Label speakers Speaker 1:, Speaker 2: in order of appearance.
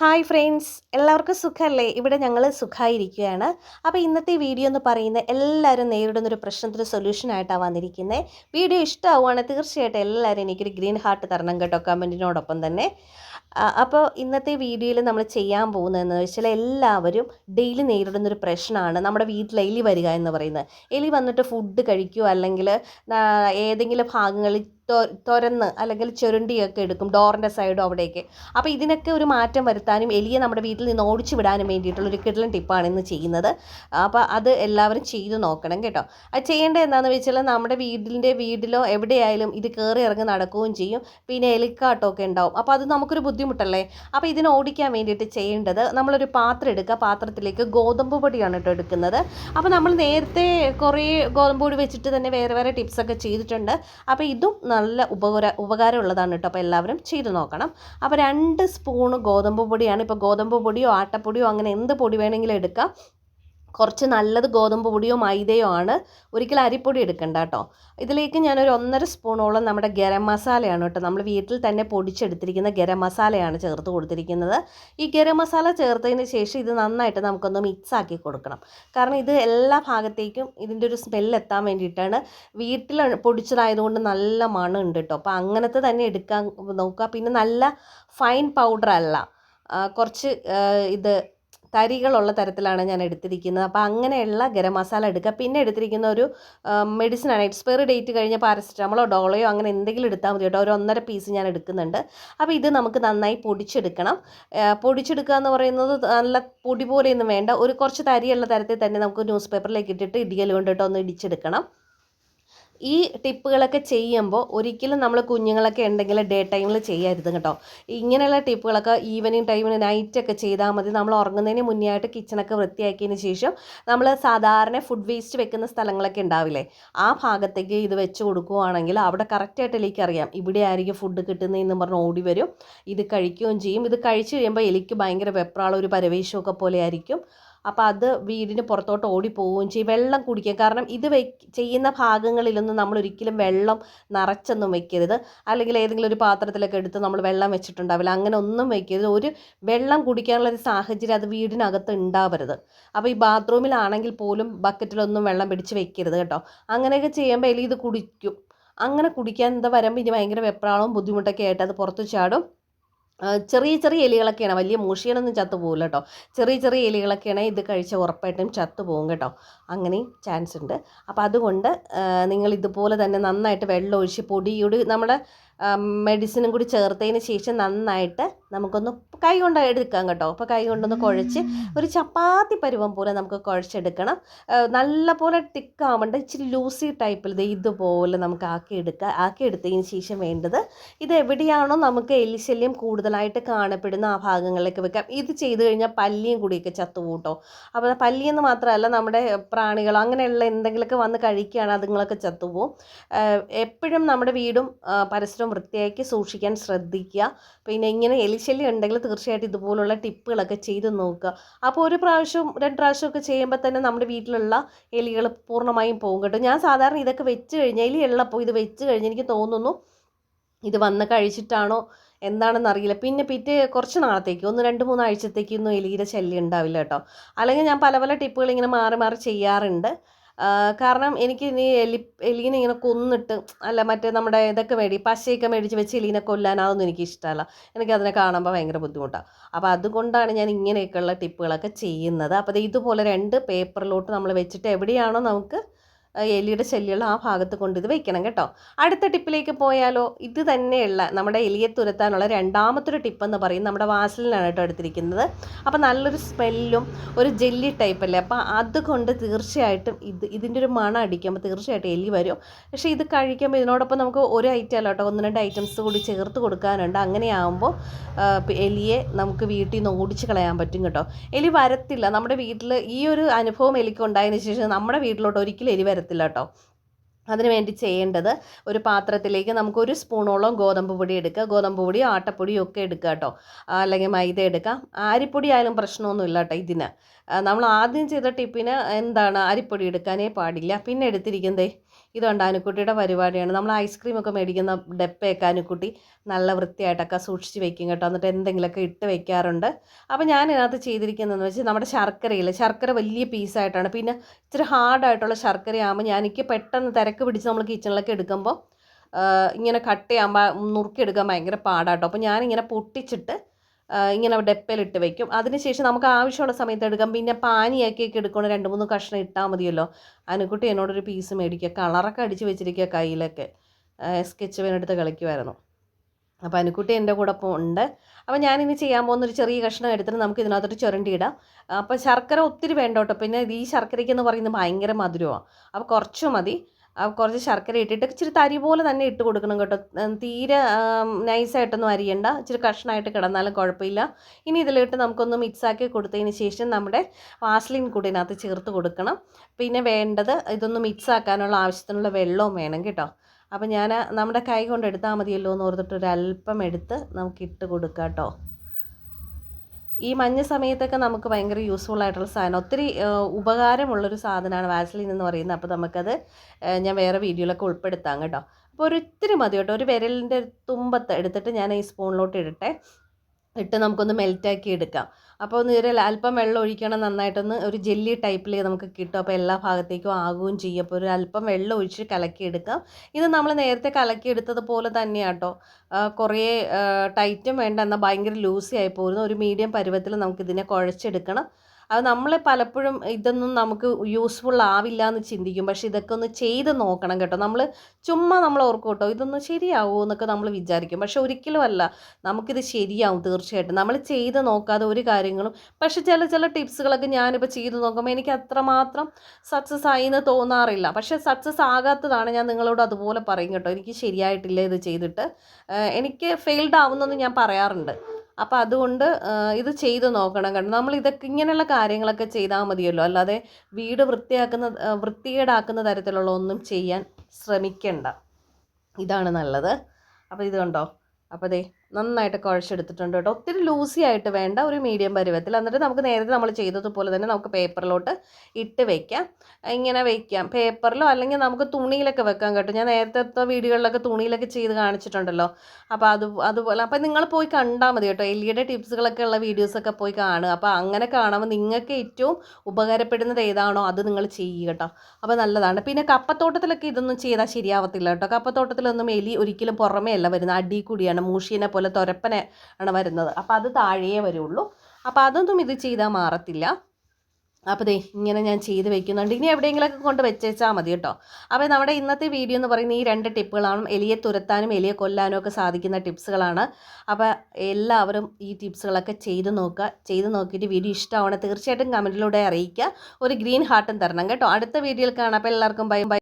Speaker 1: Hi friends എല്ലാവർക്കും സുഖമല്ലേ ഇവിടെ ഞങ്ങൾ സുഖമായിരിക്കുകയാണ് അപ്പോൾ ഇന്നത്തെ വീഡിയോ എന്ന് പറയുന്നത് എല്ലാവരും നേരിടുന്ന ഒരു പ്രശ്നത്തിന് സൊല്യൂഷനായിട്ടാണ് വന്നിരിക്കുന്നത് വീഡിയോ ഇഷ്ടമാവുകയാണെങ്കിൽ തീർച്ചയായിട്ടും എല്ലാവരും എനിക്കൊരു ഗ്രീൻ ഹാർട്ട് തരണം കേട്ടോ കമന്റിനോടൊപ്പം തന്നെ. അപ്പോൾ ഇന്നത്തെ വീഡിയോയിൽ നമ്മൾ ചെയ്യാൻ പോകുന്നതെന്ന് വെച്ചാൽ എല്ലാവരും ഡെയിലി നേരിടുന്ന ഒരു പ്രശ്നമാണ് നമ്മുടെ വീട്ടിൽ എലി വരിക എന്ന് പറയുന്നത്. എലി വന്നിട്ട് ഫുഡ് കഴിക്കുകയോ അല്ലെങ്കിൽ ഏതെങ്കിലും ഭാഗങ്ങളിൽ തുരന്ന് അല്ലെങ്കിൽ ചുരുണ്ടിയൊക്കെ എടുക്കും ഡോറിന്റെ സൈഡോ അവിടേക്ക് അപ്പോൾ ഇതിനൊക്കെ ഒരു മാറ്റം വരുത്താനും എലിയെ നമ്മുടെ വീട്ടിൽ നിന്ന് ഓടിച്ചു വിടാനും വേണ്ടിയിട്ടുള്ള ഒരു കിടലൻ ടിപ്പാണ് ഇന്ന് ചെയ്യുന്നത്. അപ്പോൾ അത് എല്ലാവരും ചെയ്തു നോക്കണം കേട്ടോ. അത് ചെയ്യേണ്ടത് എന്താണെന്ന് വെച്ചാൽ നമ്മുടെ വീടിന്റെ വീട്ടിലോ എവിടെയായാലും ഇത് കയറി ഇറങ്ങി നടക്കുകയും ചെയ്യും. പിന്നെ എലിക്കാട്ടമൊക്കെ ഉണ്ടാവും. അപ്പോൾ അത് നമുക്കൊരു ബുദ്ധിമുട്ടല്ലേ? അപ്പോൾ ഇതിനെ ഓടിക്കാൻ വേണ്ടിയിട്ട് ചെയ്യേണ്ടത് നമ്മളൊരു പാത്രം എടുക്കുക. പാത്രത്തിലേക്ക് ഗോതമ്പ് പൊടിയാണ് കേട്ടോ എടുക്കുന്നത്. അപ്പോൾ നമ്മൾ നേരത്തെ കുറേ ഗോതമ്പ് പൊടി വെച്ചിട്ട് തന്നെ വേറെ വേറെ ടിപ്സൊക്കെ ചെയ്തിട്ടുണ്ട്. അപ്പോൾ ഇതും നല്ല ഉപകാര ഉപകാരമുള്ളതാണ് കേട്ടോ. അപ്പോൾ എല്ലാവരും ചെയ്തു നോക്കണം. അപ്പോൾ രണ്ട് സ്പൂണ് ഗോതമ്പ് പൊടിയാണ്. ഇപ്പോൾ ഗോതമ്പ് പൊടിയോ ആട്ടപ്പൊടിയോ അങ്ങനെ എന്ത് പൊടി വേണമെങ്കിലും എടുക്കാം. കുറച്ച് നല്ലത് ഗോതമ്പ് പൊടിയോ മൈദയോ ആണ്. ഒരിക്കലും അരിപ്പൊടി എടുക്കണ്ട കേട്ടോ. ഇതിലേക്ക് ഞാനൊരു ഒന്നര സ്പൂണോളം നമ്മുടെ ഗരം മസാലയാണ് കേട്ടോ. നമ്മൾ വീട്ടിൽ തന്നെ പൊടിച്ചെടുത്തിരിക്കുന്ന ഗരം മസാലയാണ് ചേർത്ത് കൊടുത്തിരിക്കുന്നത്. ഈ ഗരം മസാല ചേർത്തതിന് ശേഷം ഇത് നന്നായിട്ട് നമുക്കൊന്ന് മിക്സ് ആക്കി കൊടുക്കണം. കാരണം ഇത് എല്ലാ ഭാഗത്തേക്കും ഇതിന്റെ ഒരു സ്മെല്ല് എത്താൻ വേണ്ടിയിട്ടാണ്. വീട്ടിൽ പൊടിച്ചതായതുകൊണ്ട് നല്ല മണം ഉണ്ട് കേട്ടോ. അപ്പോൾ അങ്ങനത്തെ തന്നെ എടുക്കാൻ നോക്കുക. പിന്നെ നല്ല ഫൈൻ പൗഡർ അല്ല. കുറച്ച് ഇത് തരികളുള്ള തരത്തിലാണ് ഞാൻ എടുത്തിരിക്കുന്നത്. അപ്പോൾ അങ്ങനെയുള്ള ഗരം മസാല എടുക്കുക. പിന്നെ എടുത്തിരിക്കുന്ന ഒരു മെഡിസിനാണ് എക്സ്പയറി ഡേറ്റ് കഴിഞ്ഞ പാരസെറ്റമോളോ ഡോളയോ അങ്ങനെ എന്തെങ്കിലും എടുത്താൽ മതി കേട്ടോ. ഒരു ഒന്നര പീസ് ഞാൻ എടുക്കുന്നുണ്ട്. അപ്പോൾ ഇത് നമുക്ക് നന്നായി പൊടിച്ചെടുക്കണം. പൊടിച്ചെടുക്കുക എന്ന് പറയുന്നത് നല്ല പൊടി പോലെയൊന്നും വേണ്ട. ഒരു കുറച്ച് തരിയുള്ള തരത്തിൽ തന്നെ നമുക്ക് ന്യൂസ് പേപ്പറിലേക്ക് ഇട്ടിട്ട് ഇടിയൽ കൊണ്ടിട്ട് ഒന്ന് ഇടിച്ചെടുക്കണം. ഈ ടിപ്പുകളൊക്കെ ചെയ്യുമ്പോൾ ഒരിക്കലും നമ്മൾ കുഞ്ഞുങ്ങളൊക്കെ ഉണ്ടെങ്കിൽ ഡേ ടൈമിൽ ചെയ്യരുത് കേട്ടോ. ഇങ്ങനെയുള്ള ടിപ്പുകളൊക്കെ ഈവനിങ് ടൈമിൽ നൈറ്റൊക്കെ ചെയ്താൽ മതി. നമ്മൾ ഉറങ്ങുന്നതിന് മുന്നേ ആയിട്ട് കിച്ചണൊക്കെ വൃത്തിയാക്കിയതിന് ശേഷം നമ്മൾ സാധാരണ ഫുഡ് വേസ്റ്റ് വെക്കുന്ന സ്ഥലങ്ങളൊക്കെ ഉണ്ടാവില്ലേ? ആ ഭാഗത്തേക്ക് ഇത് വെച്ച് കൊടുക്കുവാണെങ്കിൽ അവിടെ കറക്റ്റായിട്ട് എലിക്ക് അറിയാം. ഇവിടെ ആയിരിക്കും ഫുഡ് കിട്ടുന്നതെന്ന് പറഞ്ഞ് ഓടി വരും. ഇത് കഴിക്കുകയും ചെയ്യും. ഇത് കഴിച്ച് കഴിയുമ്പോൾ എലിക്ക് ഭയങ്കര വെപ്രാളം ഒരു പരവേശമൊക്കെ പോലെ ആയിരിക്കും. അപ്പോൾ അത് വീടിന് പുറത്തോട്ട് ഓടി പോവുകയും ചെയ്യും. വെള്ളം കുടിക്കുക കാരണം ഇത് ചെയ്യുന്ന ഭാഗങ്ങളിലൊന്നും നമ്മൾ ഒരിക്കലും വെള്ളം നിറച്ചൊന്നും വെക്കരുത്. അല്ലെങ്കിൽ ഏതെങ്കിലും ഒരു പാത്രത്തിലൊക്കെ എടുത്ത് നമ്മൾ വെള്ളം വെച്ചിട്ടുണ്ടാവില്ല. അങ്ങനെ ഒന്നും വെക്കരുത്. ഒരു വെള്ളം കുടിക്കാനുള്ള ഒരു സാഹചര്യം അത് വീടിനകത്ത് ഉണ്ടാവരുത്. അപ്പോൾ ഈ ബാത്റൂമിലാണെങ്കിൽ പോലും ബക്കറ്റിലൊന്നും വെള്ളം പിടിച്ച് വെക്കരുത് കേട്ടോ. അങ്ങനെയൊക്കെ ചെയ്യുമ്പോൾ എലി ഇത് കുടിക്കും. അങ്ങനെ കുടിക്കാൻ എന്താ വരുമ്പോൾ ഇനി ഭയങ്കര വെപ്രാളവും ബുദ്ധിമുട്ടൊക്കെ ആയിട്ട് അത് പുറത്ത് ചാടും. ചെറിയ ചെറിയ എലികളൊക്കെയാണ്. വലിയ മൂഷികളൊന്നും ചത്തു പോകില്ല കേട്ടോ. ചെറിയ ചെറിയ എലികളൊക്കെയാണ് ഇത് കഴിച്ച ഉറപ്പായിട്ടും ചത്തു പോകും കേട്ടോ. അങ്ങനെയും ചാൻസ് ഉണ്ട്. അപ്പോൾ അതുകൊണ്ട് നിങ്ങൾ ഇതുപോലെ തന്നെ നന്നായിട്ട് വെള്ളം ഒഴിച്ച് പൊടിയോട് നമ്മുടെ മെഡിസിനും കൂടി ചേർത്തതിന് ശേഷം നന്നായിട്ട് നമുക്കൊന്ന് കൈ കൊണ്ട് എടുക്കാം കേട്ടോ. അപ്പോൾ കൈ കൊണ്ടൊന്ന് കുഴച്ച് ഒരു ചപ്പാത്തി പരുവം പോലെ നമുക്ക് കുഴച്ചെടുക്കണം. നല്ല പോലെ തിക്കാവേണ്ട ഇച്ചിരി ലൂസി ടൈപ്പിൽ ഇത് ഇതുപോലെ നമുക്ക് ആക്കി എടുക്കുക ആക്കി എടുത്തതിന് ശേഷം വേണ്ടത് ഇത് എവിടെയാണോ നമുക്ക് എലിശല്യം കൂടുതലായിട്ട് കാണപ്പെടുന്ന ആ ഭാഗങ്ങളിലേക്ക് വെക്കാം. ഇത് ചെയ്ത് കഴിഞ്ഞാൽ പല്ലിയും കൂടിയൊക്കെ ചത്തുകൂട്ടോ അപ്പോൾ പല്ലിയെന്ന് മാത്രമല്ല നമ്മുടെ പ്രാണികളോ അങ്ങനെയുള്ള എന്തെങ്കിലുമൊക്കെ വന്ന് കഴിക്കുകയാണ് അതുങ്ങളൊക്കെ ചത്തുപോകും. എപ്പോഴും നമ്മുടെ വീടും ആ, വൃത്തിയാക്കി സൂക്ഷിക്കാൻ ശ്രദ്ധിക്കുക. പിന്നെ ഇങ്ങനെ എലിശല്യം ഉണ്ടെങ്കിൽ തീർച്ചയായിട്ടും ഇതുപോലുള്ള ടിപ്പുകളൊക്കെ ചെയ്ത് നോക്കുക. അപ്പോൾ ഒരു പ്രാവശ്യം രണ്ട് പ്രാവശ്യമൊക്കെ ചെയ്യുമ്പോൾ തന്നെ നമ്മുടെ വീട്ടിലുള്ള എലികൾ പൂർണമായും പോകും കേട്ടോ. ഞാൻ സാധാരണ ഇതൊക്കെ വെച്ച് കഴിഞ്ഞാൽ എലി ഉള്ളപ്പോൾ ഇത് വെച്ച് കഴിഞ്ഞ് എനിക്ക് തോന്നുന്നു ഇത് വന്ന് കഴിച്ചിട്ടാണോ എന്താണെന്ന് അറിയില്ല. പിന്നെ പിറ്റേ കുറച്ച് നാളത്തേക്ക് ഒന്ന് രണ്ട് മൂന്ന് ആഴ്ചത്തേക്കൊന്നും എലിയുടെ ശല്യം ഉണ്ടാവില്ല കേട്ടോ. അല്ലെങ്കിൽ ഞാൻ പല പല ടിപ്പുകൾ ഇങ്ങനെ മാറി മാറി ചെയ്യാറുണ്ട്. കാരണം എനിക്ക് ഇനി എലി എലീനെ ഇങ്ങനെ കൊന്നിട്ട് അല്ല മറ്റേ നമ്മുടെ ഇതൊക്കെ മേടി പശയൊക്കെ മേടിച്ച് വെച്ച് എലീനെ കൊല്ലാൻ അതൊന്നും എനിക്ക് ഇഷ്ടമല്ല എനിക്കതിനെ കാണുമ്പോൾ ഭയങ്കര ബുദ്ധിമുട്ടാണ് അപ്പോൾ അതുകൊണ്ടാണ് ഞാൻ ഇങ്ങനെയൊക്കെയുള്ള ടിപ്പുകളൊക്കെ ചെയ്യുന്നത്. അപ്പോൾ ഇതുപോലെ രണ്ട് പേപ്പറിലോട്ട് നമ്മൾ വെച്ചിട്ട് എവിടെയാണോ നമുക്ക് എലിയുടെ ശല്യമുള്ള ആ ഭാഗത്ത് കൊണ്ട് ഇത് വെക്കണം കേട്ടോ. അടുത്ത ടിപ്പിലേക്ക് പോയാലോ ഇത് തന്നെയുള്ള നമ്മുടെ എലിയെ തുരത്താനുള്ള രണ്ടാമത്തൊരു ടിപ്പ് എന്ന് പറയും നമ്മുടെ വാസലിനാണ് കേട്ടോ എടുത്തിരിക്കുന്നത്. അപ്പോൾ നല്ലൊരു സ്മെല്ലും ഒരു ജെല്ലി ടൈപ്പ് അല്ലേ? അപ്പോൾ അതുകൊണ്ട് തീർച്ചയായിട്ടും ഇത് ഇതിന്റെ ഒരു മണം അടിക്കുമ്പോൾ തീർച്ചയായിട്ടും എലി വരും. പക്ഷേ ഇത് കഴിക്കുമ്പോൾ ഇതിനോടൊപ്പം നമുക്ക് ഒരു ഐറ്റം അല്ല കേട്ടോ ഒന്ന് രണ്ട് ഐറ്റംസ് കൂടി ചേർത്ത് കൊടുക്കാനുണ്ട്. അങ്ങനെയാകുമ്പോൾ എലിയെ നമുക്ക് വീട്ടിൽ നിന്ന് ഓടിച്ച് കളയാൻ പറ്റും കേട്ടോ. എലി വരത്തില്ല. നമ്മുടെ വീട്ടിൽ ഈ ഒരു അനുഭവം എലിക്ക് ഉണ്ടായതിനു ശേഷം നമ്മുടെ വീട്ടിലോട്ട് ഒരിക്കലും എലി വരത്തില്ല. കേട്ടോ അതിനുവേണ്ടി ചെയ്യേണ്ടത് ഒരു പാത്രത്തിലേക്ക് നമുക്ക് ഒരു സ്പൂണോളം ഗോതമ്പ് പൊടി എടുക്കുക. ഗോതമ്പ് പൊടിയോ ആട്ടപ്പൊടിയോ ഒക്കെ എടുക്കുക കേട്ടോ. അല്ലെങ്കിൽ മൈദ എടുക്കാം അരിപ്പൊടി ആയാലും പ്രശ്നമൊന്നുമില്ല കേട്ടോ ഇതിന് നമ്മൾ ആദ്യം ചെയ്ത ടിപ്പിന് എന്താണ്? അരിപ്പൊടി എടുക്കാനേ പാടില്ല. പിന്നെ എടുത്തിരിക്കുന്നത് ഇതുണ്ട് അനുക്കുട്ടിയുടെ പരിപാടിയാണ്. നമ്മൾ ഐസ്ക്രീമൊക്കെ മേടിക്കുന്ന ഡപ്പയൊക്കെ അനുക്കുട്ടി നല്ല വൃത്തിയായിട്ടൊക്കെ സൂക്ഷിച്ച് വെക്കും കേട്ടോ. എന്നിട്ട് എന്തെങ്കിലുമൊക്കെ ഇട്ട് വെക്കാറുണ്ട്. അപ്പോൾ ഞാൻ ഇതിനകത്ത് ചെയ്തിരിക്കുന്നതെന്ന് വെച്ചാൽ നമ്മുടെ ശർക്കരയില്ല? ശർക്കര വലിയ പീസായിട്ടാണ് പിന്നെ ഇച്ചിരി ഹാർഡായിട്ടുള്ള ശർക്കരയാകുമ്പോൾ ഞാൻ എനിക്ക് പെട്ടെന്ന് തിരക്ക് പിടിച്ച് നമ്മൾ കിച്ചണിലൊക്കെ എടുക്കുമ്പോൾ ഇങ്ങനെ കട്ട് ചെയ്യാൻ നുറുക്കിയെടുക്കാൻ ഭയങ്കര പാടാട്ടോ. അപ്പോൾ ഞാനിങ്ങനെ പൊട്ടിച്ചിട്ട് ഇങ്ങനെ ഡെപ്പയിലിട്ട് വെക്കും. അതിനുശേഷം നമുക്ക് ആവശ്യമുള്ള സമയത്ത് എടുക്കാം. പിന്നെ പാനിയാക്കിയൊക്കെ എടുക്കണം രണ്ട് മൂന്ന് കഷ്ണം ഇട്ടാൽ മതിയല്ലോ. അനുക്കുട്ടി എന്നോടൊരു പീസ് മേടിക്കുക. കളറൊക്കെ അടിച്ച് വെച്ചിരിക്കുക കയ്യിലൊക്കെ. സ്കെച്ച് പെയിനെടുത്ത് കളിക്കുമായിരുന്നു അപ്പോൾ അനുക്കുട്ടി എന്റെ കൂടെ ഉണ്ട്. അപ്പോൾ ഞാനിനി ചെയ്യാൻ പോകുന്ന ഒരു ചെറിയ കഷ്ണം എടുത്തിട്ട് നമുക്ക് ഇതിനകത്തോട്ട് ചുരണ്ടി ഇടാം അപ്പോൾ ശർക്കര ഒത്തിരി വേണ്ട കേട്ടോ. പിന്നെ ഈ ശർക്കരയ്ക്ക് എന്ന് പറയുന്നത് ഭയങ്കര മധുരമാണ് അപ്പോൾ കുറച്ച് മതി. കുറച്ച് ശർക്കര ഇട്ടിട്ട് ഇച്ചിരി തരി പോലെ തന്നെ ഇട്ട് കൊടുക്കണം കേട്ടോ. തീരെ നൈസായിട്ടൊന്നും അരിയണ്ട. ഇച്ചിരി കഷ്ണമായിട്ട് കിടന്നാലും കുഴപ്പമില്ല. ഇനി ഇതിലിട്ട് നമുക്കൊന്ന് മിക്സാക്കി കൊടുത്തതിന് ശേഷം നമ്മുടെ വാസ്ലിൻ കൂടി ഇതിനകത്ത് ചേർത്ത് കൊടുക്കണം. പിന്നെ വേണ്ടത് ഇതൊന്ന് മിക്സാക്കാനുള്ള ആവശ്യത്തിനുള്ള വെള്ളവും വേണം കേട്ടോ. അപ്പോൾ ഞാൻ നമ്മുടെ കൈ കൊണ്ട് എടുത്താൽ മതിയല്ലോ എന്ന് ഓർത്തിട്ട് അല്പം എടുത്ത് നമുക്ക് ഇട്ട് കൊടുക്കാം കേട്ടോ. ഈ മഞ്ഞ സമയത്തൊക്കെ നമുക്ക് ഭയങ്കര യൂസ്ഫുൾ ആയിട്ടുള്ള സാധനം. ഒത്തിരി ഉപകാരമുള്ളൊരു സാധനമാണ് വാസലിൻ എന്ന് പറയുന്നത്. അപ്പോൾ നമുക്കത് ഞാൻ വേറെ വീഡിയോയിലൊക്കെ ഉൾപ്പെടുത്താം കേട്ടോ. അപ്പോൾ ഒരു ഇത്തിരി മതി കേട്ടോ. ഒരു വിരലിന്റെ തുമ്പത്ത് എടുത്തിട്ട് ഞാൻ ഈ സ്പൂണിലോട്ട് ഇടട്ടെ. ഇട്ട് നമുക്കൊന്ന് മെൽറ്റാക്കി എടുക്കാം. അപ്പോൾ ഒന്ന് ഇതിൽ അല്പം വെള്ളം ഒഴിക്കണം നന്നായിട്ടൊന്ന് ഒരു ജെല്ലി ടൈപ്പിൽ നമുക്ക് കിട്ടും. അപ്പോൾ എല്ലാ ഭാഗത്തേക്കും ആകുകയും ചെയ്യും. അപ്പോൾ ഒരു അല്പം വെള്ളം ഒഴിച്ച് കലക്കിയെടുക്കാം. ഇത് നമ്മൾ നേരത്തെ കലക്കിയെടുത്തതുപോലെ തന്നെയാണ് കേട്ടോ കുറേ ടൈറ്റും വേണ്ട. എന്നാൽ ഭയങ്കര ലൂസി ആയി പോകുന്നു ഒരു മീഡിയം പരുവത്തിൽ നമുക്കിതിനെ കുഴച്ചെടുക്കണം. അത് നമ്മൾ പലപ്പോഴും ഇതൊന്നും നമുക്ക് യൂസ്ഫുൾ ആവില്ല എന്ന് ചിന്തിക്കും. പക്ഷെ ഇതൊക്കെ ഒന്ന് ചെയ്ത് നോക്കണം കേട്ടോ. നമ്മൾ ചുമ്മാ നമ്മൾ ഓർക്കും കേട്ടോ ഇതൊന്നും ശരിയാവുമോ എന്നൊക്കെ നമ്മൾ വിചാരിക്കും. പക്ഷെ ഒരിക്കലും അല്ല. നമുക്കിത് ശരിയാവും തീർച്ചയായിട്ടും. നമ്മൾ ചെയ്ത് നോക്കാതെ ഒരു കാര്യങ്ങളും പക്ഷെ ചില ചില ടിപ്സുകളൊക്കെ ഞാനിപ്പോൾ ചെയ്ത് നോക്കുമ്പോൾ എനിക്ക് അത്രമാത്രം സക്സസ് ആയി എന്ന് തോന്നാറില്ല. പക്ഷെ സക്സസ് ആകാത്തതാണ് ഞാൻ നിങ്ങളോട് അതുപോലെ പറയും കേട്ടോ. എനിക്ക് ശരിയായിട്ടില്ല ഇത് ചെയ്തിട്ട്. എനിക്ക് ഫെയിൽഡ് ആവുന്നെന്ന് ഞാൻ പറയാറുണ്ട്. അപ്പോൾ അതുകൊണ്ട് ഇത് ചെയ്ത് നോക്കണം കാരണം നമ്മൾ ഇതൊക്കെ ഇങ്ങനെയുള്ള കാര്യങ്ങളൊക്കെ ചെയ്താൽ മതിയല്ലോ. അല്ലാതെ വീട് വൃത്തിയാക്കുന്ന വൃത്തികേടാക്കുന്ന തരത്തിലുള്ള ഒന്നും ചെയ്യാൻ ശ്രമിക്കണ്ട. ഇതാണ് നല്ലത്. അപ്പോൾ ഇത് കണ്ടോ? അപ്പോൾ ദേ നന്നായിട്ട് കുഴച്ചെടുത്തിട്ടുണ്ട് കേട്ടോ. ഒത്തിരി ലൂസി ആയിട്ട് വേണ്ട ഒരു മീഡിയം പരുവത്തിൽ. എന്നിട്ട് നമുക്ക് നേരത്തെ നമ്മൾ ചെയ്തതുപോലെ തന്നെ നമുക്ക് പേപ്പറിലോട്ട് ഇട്ട് വെക്കാം. ഇങ്ങനെ വെക്കാം. പേപ്പറിലോ അല്ലെങ്കിൽ നമുക്ക് തുണിയിലൊക്കെ വെക്കാം കേട്ടോ. ഞാൻ നേരത്തെ വീഡിയോകളിലൊക്കെ തുണിയിലൊക്കെ ചെയ്ത് കാണിച്ചിട്ടുണ്ടല്ലോ. അപ്പോൾ അത് അതുപോലെ. അപ്പോൾ നിങ്ങൾ പോയി കണ്ടാൽ മതി കേട്ടോ. എല്ലിയുടെ ടിപ്സുകളൊക്കെ ഉള്ള വീഡിയോസൊക്കെ പോയി കാണുക. അപ്പോൾ അങ്ങനെ കാണുമ്പോൾ നിങ്ങൾക്ക് ഏറ്റവും ഉപകാരപ്പെടുന്നത് ഏതാണോ അത് നിങ്ങൾ ചെയ്യുക കേട്ടോ. അപ്പോൾ നല്ലതാണ്. പിന്നെ കപ്പത്തോട്ടത്തിലൊക്കെ ഇതൊന്നും ചെയ്താൽ ശരിയാവത്തില്ല കേട്ടോ. കപ്പത്തോട്ടത്തിലൊന്നും എലി ഒരിക്കലും പുറമേ അല്ല വരുന്നത്. അടി കൂടിയാണ്. മൂഷീനെ തുരപ്പന ആണ് വരുന്നത്. അപ്പോൾ അത് താഴെയേ വരുള്ളൂ. അപ്പോൾ അതൊന്നും ഇത് ചെയ്താൽ മാറത്തില്ല. അപ്പോൾ ദേ ഇങ്ങനെ ഞാൻ ചെയ്ത് വെക്കുന്നുണ്ട്. ഇനി എവിടെയെങ്കിലുമൊക്കെ കൊണ്ട് വെച്ചേച്ചാൽ മതി കേട്ടോ. അപ്പോൾ നമ്മുടെ ഇന്നത്തെ വീഡിയോ എന്ന് പറയുന്നത് ഈ രണ്ട് ടിപ്പുകളാണ്. എലിയെ തുരത്താനും എലിയെ കൊല്ലാനും ഒക്കെ സാധിക്കുന്ന ടിപ്സുകളാണ്. അപ്പോൾ എല്ലാവരും ഈ ടിപ്സുകളൊക്കെ ചെയ്ത് നോക്കുക. ചെയ്ത് നോക്കിയിട്ട് വീഡിയോ ഇഷ്ടമാണ് തീർച്ചയായിട്ടും കമന്റിലൂടെ അറിയിക്കുക. ഒരു ഗ്രീൻ ഹാർട്ടും തരണം കേട്ടോ. അടുത്ത വീഡിയോയിൽ കാണാം. അപ്പോൾ എല്ലാവർക്കും ബൈ ബൈ.